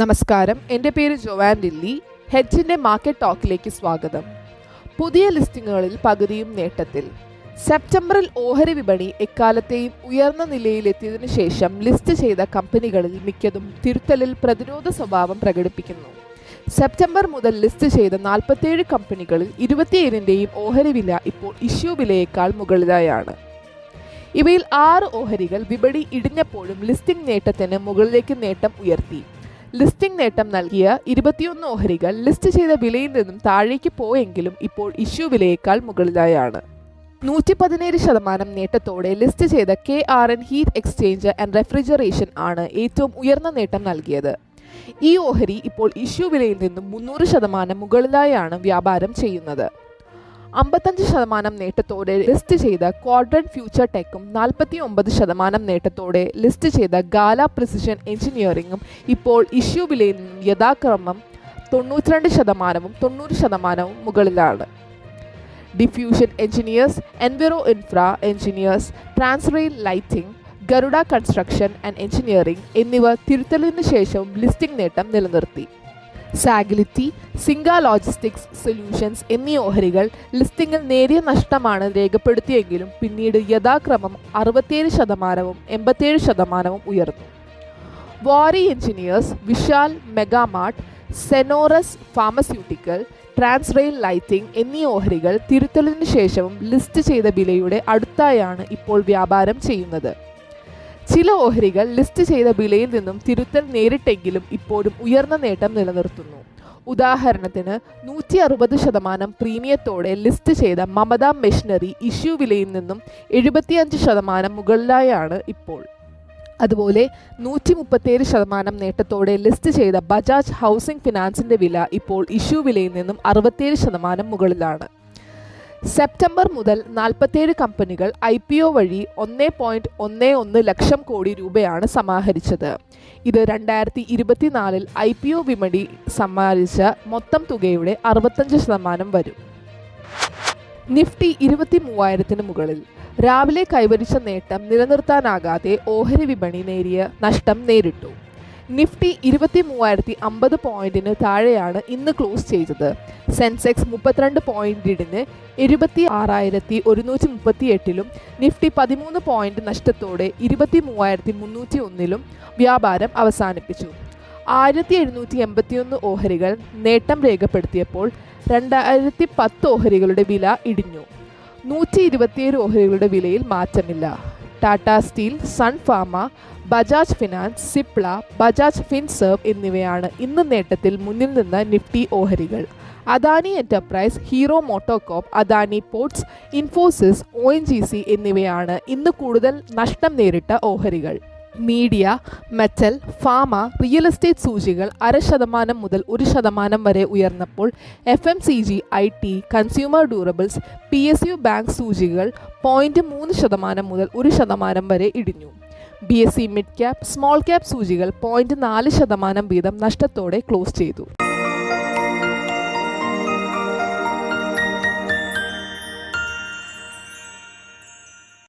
നമസ്കാരം. എന്റെ പേര് ജോവാൻ ലില്ലി. ഹെഡ്ജിന്റെ മാർക്കറ്റ് ടോക്കിലേക്ക് സ്വാഗതം. പുതിയ ലിസ്റ്റിങ്ങുകളിൽ പകുതിയും നേട്ടത്തിൽ. സെപ്റ്റംബറിൽ ഓഹരി വിപണി എക്കാലത്തെയും ഉയർന്ന നിലയിലെത്തിയതിനു ശേഷം ലിസ്റ്റ് ചെയ്ത കമ്പനികളിൽ മിക്കതും തിരുത്തലിൽ പ്രതിരോധ സ്വഭാവം പ്രകടിപ്പിക്കുന്നു. സെപ്റ്റംബർ മുതൽ ലിസ്റ്റ് ചെയ്ത നാൽപ്പത്തേഴ് കമ്പനികളിൽ ഇരുപത്തിയേഴിന്റെയും ഓഹരി വില ഇപ്പോൾ ഇഷ്യൂ വിലയേക്കാൾ മുകളിലായാണ്. ഇവയിൽ ആറ് ഓഹരികൾ വിപണി ഇടിഞ്ഞപ്പോഴും ലിസ്റ്റിംഗ് നേട്ടത്തിന് മുകളിലേക്ക് നേട്ടം ഉയർത്തി. ലിസ്റ്റിംഗ് നേട്ടം നൽകിയ ഇരുപത്തിയൊന്ന് ഓഹരികൾ ലിസ്റ്റ് ചെയ്ത വിലയിൽ നിന്നും താഴേക്ക് പോയെങ്കിലും ഇപ്പോൾ ഇഷ്യൂ വിലയേക്കാൾ മുകളിലായാണ്. നൂറ്റി പതിനേഴ് ശതമാനം നേട്ടത്തോടെ ലിസ്റ്റ് ചെയ്ത K R N heat exchange and refrigeration ആണ് ഏറ്റവും ഉയർന്ന നേട്ടം നൽകിയത്. ഈ ഓഹരി ഇപ്പോൾ ഇഷ്യൂ വിലയിൽ നിന്നും മുന്നൂറ് ശതമാനം മുകളിലായാണ് വ്യാപാരം ചെയ്യുന്നത്. അമ്പത്തഞ്ച് ശതമാനം നേട്ടത്തോടെ ലിസ്റ്റ് ചെയ്ത ക്വാഡ്രൻ ഫ്യൂച്ചർ ടെക്കും നാൽപ്പത്തി ഒമ്പത് ശതമാനം നേട്ടത്തോടെ ലിസ്റ്റ് ചെയ്ത ഗാല പ്രിസിഷൻ എഞ്ചിനീയറിംഗും ഇപ്പോൾ ഇഷ്യൂ വിലയിൽ നിന്നും യഥാക്രമം തൊണ്ണൂറ്റിരണ്ട് ശതമാനവും തൊണ്ണൂറ് ശതമാനവും മുകളിലാണ്. Diffusion engineers enviro infra engineers transrail lighting Garuda construction and engineering എന്നിവ തിരുത്തലിന് ശേഷവും ലിസ്റ്റിംഗ് നേട്ടം നിലനിർത്തി. സാഗിലിറ്റി സിംഗ ലോജിസ്റ്റിക്സ് സൊല്യൂഷൻസ് എന്നീ ഓഹരികൾ ലിസ്റ്റിംഗിൽ നേരിയ നഷ്ടമാണ് രേഖപ്പെടുത്തിയെങ്കിലും പിന്നീട് യഥാക്രമം അറുപത്തിയേഴ് ശതമാനവും എൺപത്തിയേഴ് ശതമാനവും ഉയർന്നു. Waaree engineers Vishal megamart Senores pharmaceutical transrail lighting എന്നീ ഓഹരികൾ തിരുത്തലിന് ശേഷവും ലിസ്റ്റ് ചെയ്ത വിലയുടെ അടുത്തായാണ് ഇപ്പോൾ വ്യാപാരം ചെയ്യുന്നത്. ചില ഓഹരികൾ ലിസ്റ്റ് ചെയ്ത വിലയിൽ നിന്നും തിരുത്തൽ നേരിട്ടെങ്കിലും ഇപ്പോഴും ഉയർന്ന നേട്ടം നിലനിർത്തുന്നു. ഉദാഹരണത്തിന് നൂറ്റി അറുപത് ശതമാനം പ്രീമിയത്തോടെ ലിസ്റ്റ് ചെയ്ത മമത മെഷീനറി ഇഷ്യൂ വിലയിൽ നിന്നും എഴുപത്തിയഞ്ച് ശതമാനം മുകളിലായാണ് ഇപ്പോൾ. അതുപോലെ നൂറ്റി മുപ്പത്തേഴ് ശതമാനം നേട്ടത്തോടെ ലിസ്റ്റ് ചെയ്ത ബജാജ് ഹൗസിംഗ് ഫിനാൻസിന്റെ വില ഇപ്പോൾ ഇഷ്യൂ വിലയിൽ നിന്നും അറുപത്തേഴ് ശതമാനം മുകളിലാണ്. സെപ്റ്റംബർ മുതൽ നാൽപ്പത്തേഴ് കമ്പനികൾ ഐ പി ഒ വഴി ഒന്ന് പോയിന്റ് ഒന്ന് ഒന്ന് ലക്ഷം കോടി രൂപയാണ് സമാഹരിച്ചത്. ഇത് രണ്ടായിരത്തി ഇരുപത്തിനാലിൽ ഐ പി ഒ വിപണി സമ്മാനിച്ച മൊത്തം തുകയുടെ അറുപത്തഞ്ച് ശതമാനം വരും. നിഫ്റ്റി ഇരുപത്തി മൂവായിരത്തിന് മുകളിൽ രാവിലെ കൈവരിച്ച നേട്ടം നിലനിർത്താനാകാതെ ഓഹരി വിപണി നേരിയ നഷ്ടം നേരിട്ടു. നിഫ്റ്റി ഇരുപത്തി മൂവായിരത്തി അമ്പത് പോയിന്റിന് താഴെയാണ് ഇന്ന് ക്ലോസ് ചെയ്തത്. സെൻസെക്സ് മുപ്പത്തിരണ്ട് പോയിന്റിന് എഴുപത്തി ആറായിരത്തി ഒരുന്നൂറ്റി മുപ്പത്തി എട്ടിലും നിഫ്റ്റി പതിമൂന്ന് പോയിന്റ് നഷ്ടത്തോടെ ഇരുപത്തി മൂവായിരത്തി മുന്നൂറ്റി ഒന്നിലും വ്യാപാരം അവസാനിപ്പിച്ചു. ആയിരത്തി എഴുന്നൂറ്റി എൺപത്തിയൊന്ന് ഓഹരികൾ നേട്ടം രേഖപ്പെടുത്തിയപ്പോൾ രണ്ടായിരത്തി പത്ത് ഓഹരികളുടെ വില ഇടിഞ്ഞു. നൂറ്റി ഇരുപത്തിയേഴ് ഓഹരികളുടെ വിലയിൽ മാറ്റമില്ല. Tata Steel Sun Pharma Bajaj Finance Cipla Bajaj Finserv എന്നിവയാണ് ഇന്ന് നേട്ടത്തിൽ മുന്നിൽ നിന്ന് നിഫ്റ്റി ഓഹരികൾ. Adani Enterprise Hero MotoCorp Adani Ports Infosys O എന്നിവയാണ് ഇന്ന് കൂടുതൽ നഷ്ടം നേരിട്ട ഓഹരികൾ. Media metal pharma real estate സൂചികൾ അര ശതമാനം മുതൽ ഒരു ശതമാനം വരെ ഉയർന്നപ്പോൾ F M C G I T consumer durables P S U bank സൂചികൾ point മൂന്ന് ശതമാനം മുതൽ ഒരു ശതമാനം വരെ ഇടിഞ്ഞു. B S C mid cap small cap സൂചികൾ point നാല് ശതമാനം വീതം നഷ്ടത്തോടെ ക്ലോസ് ചെയ്തു.